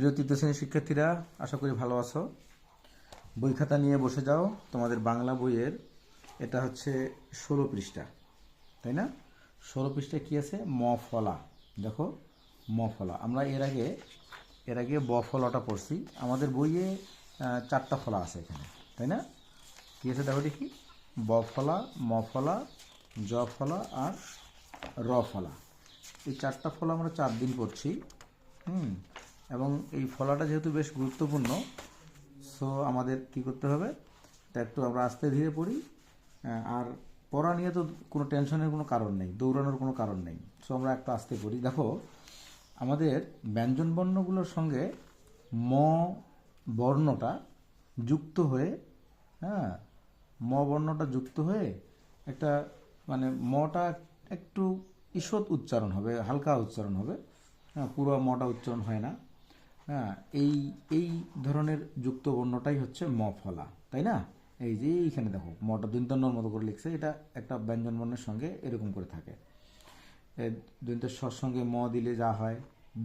প্রিয় তৃতীয় শ্রেণির শিক্ষার্থীরা, আশা করি ভালো আছো। বই খাতা নিয়ে বসে যাও, তোমাদের বাংলা বইয়ের, এটা হচ্ছে ষোলো পৃষ্ঠা, তাই না? ষোলো পৃষ্ঠায় কী আছে? ম ফলা, দেখো, ম ফলা। আমরা এর আগে এর আগে ব ফলাটা পড়ছি। আমাদের বইয়ে চারটা ফলা আছে এখানে, তাই না? কী আছে দেখো দেখি, ব ফলা, ম ফলা, জ ফলা আর র ফলা। এই চারটা ফলা আমরা চার দিন পড়ছি, হুম? এবং এই ফলাটা যেহেতু বেশ গুরুত্বপূর্ণ সো আমাদের কি করতে হবে? তা একটু আমরা আস্তে ধীরে পড়ি। আর পড়া নিয়ে তো কোনো টেনশনের কোনো কারণ নেই, দৌড়ানোর কোনো কারণ নেই। সো আমরা একটু আস্তে পড়ি। দেখো, আমাদের ব্যঞ্জন বর্ণগুলোর সঙ্গে ম বর্ণটা যুক্ত হয়ে হ্যাঁ ম বর্ণটা যুক্ত হয়ে একটা মানে মটা একটু ঈষৎ উচ্চারণ হবে, হালকা উচ্চারণ হবে। হ্যাঁ পুরো মটা উচ্চারণ হয় না। হ্যাঁ এই এই ধরনের যুক্ত বর্ণটাই হচ্ছে ম ফলা, তাই না? এই যে এইখানে দেখো মটা দন্তন্নর মতো করে লিখছে, এটা একটা ব্যঞ্জন বর্ণের সঙ্গে এরকম করে থাকে। দন্তের স্বর সঙ্গে ম দিলে যা হয়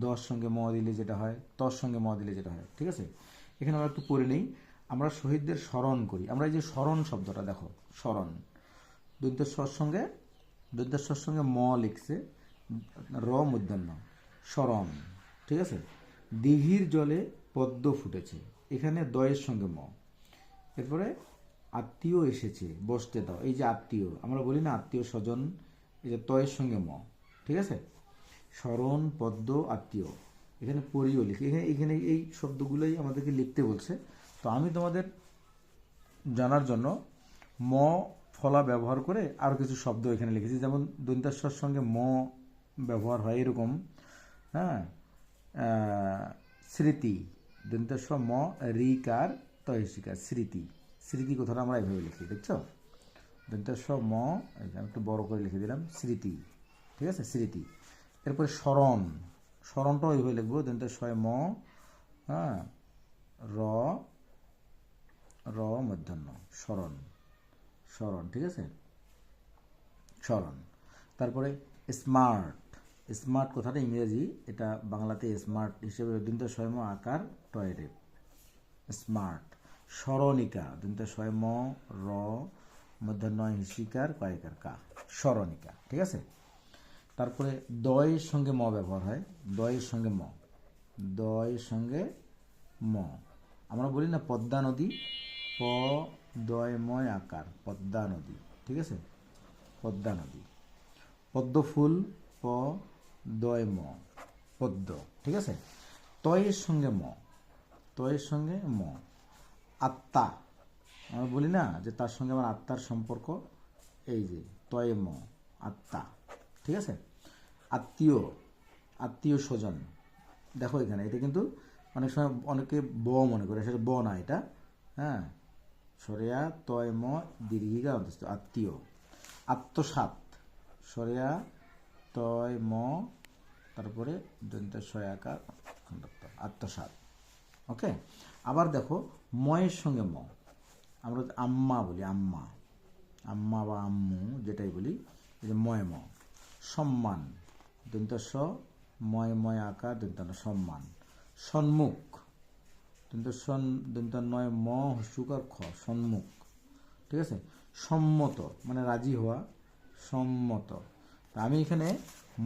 দশ সঙ্গে ম দিলে যেটা হয় তর সঙ্গে ম দিলে যেটা হয়, ঠিক আছে? এখানে আমরা একটু পড়ে নেই, আমরা শহীদদের স্মরণ করি। আমরা এই যে স্মরণ শব্দটা দেখো, স্মরণ। দন্তের স্বর সঙ্গে দন্তের স্বর সঙ্গে ম লিখছে, র মূর্ধন্য স্মরণ, ঠিক আছে? দিঘির জলে পদ্ম ফুটেছে। এখানে দয়ের সঙ্গে ম। এরপরে আত্মীয় এসেছে, বসতে দাও। এই যে আত্মীয়, আমরা বলি না আত্মীয় স্বজন, এই যে তয়ের সঙ্গে ম। ঠিক আছে? স্মরণ, পদ্ম, আত্মীয়। এখানে পরিও লিখি, এখানে এখানে এই শব্দগুলোই আমাদেরকে লিখতে বলছে। তো আমি তোমাদের জানার জন্য ম, ফলা ব্যবহার করে আরও কিছু শব্দ এখানে লিখেছি। যেমন দন্তাস্বর সঙ্গে ম ব্যবহার হয় এরকম। হ্যাঁ? স্মৃতি। দন্তাস্ব ম রিকার তয়সিকার স্মৃতি। স্মৃতি কথাটা আমরা এভাবে লিখি, দেখছ? দন্তস্ব ম আমি একটু বড় করে লিখে দিলাম, স্মৃতি। ঠিক আছে? স্মৃতি। এরপরে স্মরণ। স্মরণটাও এইভাবে লিখব। দন্তাস্বয় ম হ্যাঁ র র, মধ্যাহ্ন, স্মরণ। স্মরণ, ঠিক আছে? স্মরণ। তারপরে স্মার্ট। স্মার্ট কথাটা ইংরেজি, এটা বাংলাতে স্মার্ট হিসেবে দন্ত স্বয়ং আকার টয়রে স্মার্ট, স্মরণিকা দন্ত স্বয়ং র মধ্যাহ্ন হিসিকার কয়েকার কা, স্মরণিকা, ঠিক আছে? তারপরে দয়ের সঙ্গে ম ব্যবহার হয়, দয়ের সঙ্গে ম, দয়ের সঙ্গে ম। আমরা বলি না পদ্মা নদী, প, দয়ময় আকার, পদ্মা নদী, ঠিক আছে? পদ্মা নদী। পদ্ম ফুল প দয় ম পদ্ম ঠিক আছে? তয়ের সঙ্গে ম, তয়ের সঙ্গে ম। আত্মা, আমরা বলি না যে তার সঙ্গে আমার আত্মার সম্পর্ক, এই যে, তয়ে ম, আত্মা, ঠিক আছে? আত্মীয় আত্মীয় স্বজন, দেখো এখানে, এটা কিন্তু অনেক সময় অনেকে ব মনে করে, সেটা ব না এটা হ্যাঁ? সরেয়া, তয় ম, দীর্ঘিকা, অন্তস্থ, আত্মীয়। আত্মসাত সরেয়া তয় ম, তারপরে দন্ত সয়াকার আত্মসাত ওকে? আবার দেখো, ময়ের সঙ্গে ম। আমরা আম্মা বলি, আম্মা। আম্মা বা আম্মু যেটাই বলি ময় ম। সম্মান। দন্ত স ময় ময় আকার দন্ত সম্মান। সন্মুখ। দন্ত সন দন্ত নয় ম হস্যুকার খ, সন্মুখ। ঠিক আছে? সম্মত মানে রাজি হওয়া, সম্মত। আমি এখানে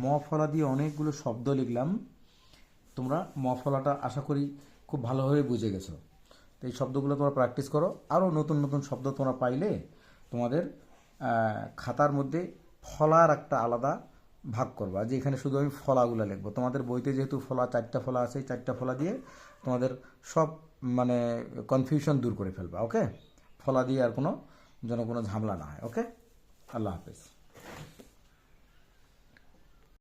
ম ফলা দিয়ে অনেকগুলো শব্দ লিখলাম। তোমরা ম ফলাটা আশা করি খুব ভালোভাবে বুঝে গেছো। তো এই শব্দগুলো তোমরা প্র্যাকটিস করো। আরও নতুন নতুন শব্দ তোমরা পাইলে তোমাদের খাতার মধ্যে ফলার একটা আলাদা ভাগ করবা। যে এখানে শুধু আমি ফলাগুলো লিখব। তোমাদের বইতে যেহেতু ফলা, চারটা ফলা আছে চারটা ফলা দিয়ে তোমাদের সব মানে কনফিউশন দূর করে ফেলবা ওকে ফলা দিয়ে আর কোনো যেন কোনো ঝামেলা না হয় ওকে আল্লাহ হাফেজ।